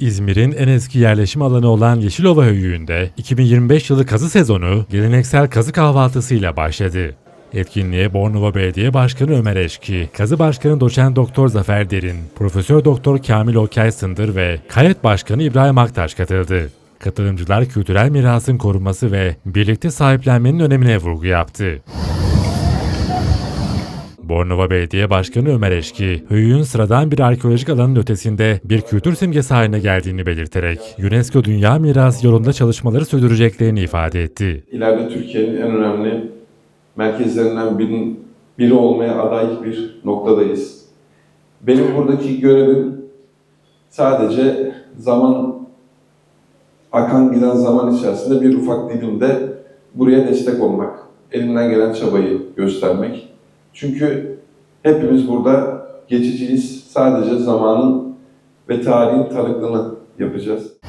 İzmir'in en eski yerleşim alanı olan Yeşilova Höyüğü'nde 2025 yılı kazı sezonu geleneksel kazı kahvaltısıyla başladı. Etkinliğe Bornova Belediye Başkanı Ömer Eşki, Kazı Başkanı Doçent Doktor Zafer Derin, Profesör Doktor Kamil Okay Sındır ve Kayet Başkanı İbrahim Aktaş katıldı. Katılımcılar kültürel mirasın korunması ve birlikte sahiplenmenin önemine vurgu yaptı. Bornova Belediye Başkanı Ömer Eşki, höyüğün sıradan bir arkeolojik alanın ötesinde bir kültür simgesi haline geldiğini belirterek, UNESCO Dünya Mirası yolunda çalışmaları sürdüreceklerini ifade etti. ileride Türkiye'nin en önemli merkezlerinden birinin, biri olmaya aday bir noktadayız. Benim buradaki görevim sadece zaman akan giden zaman içerisinde bir ufak dilimde buraya destek olmak, elimden gelen çabayı göstermek. Çünkü hepimiz burada geçiciyiz. Sadece zamanın ve tarihin tanıklığını yapacağız.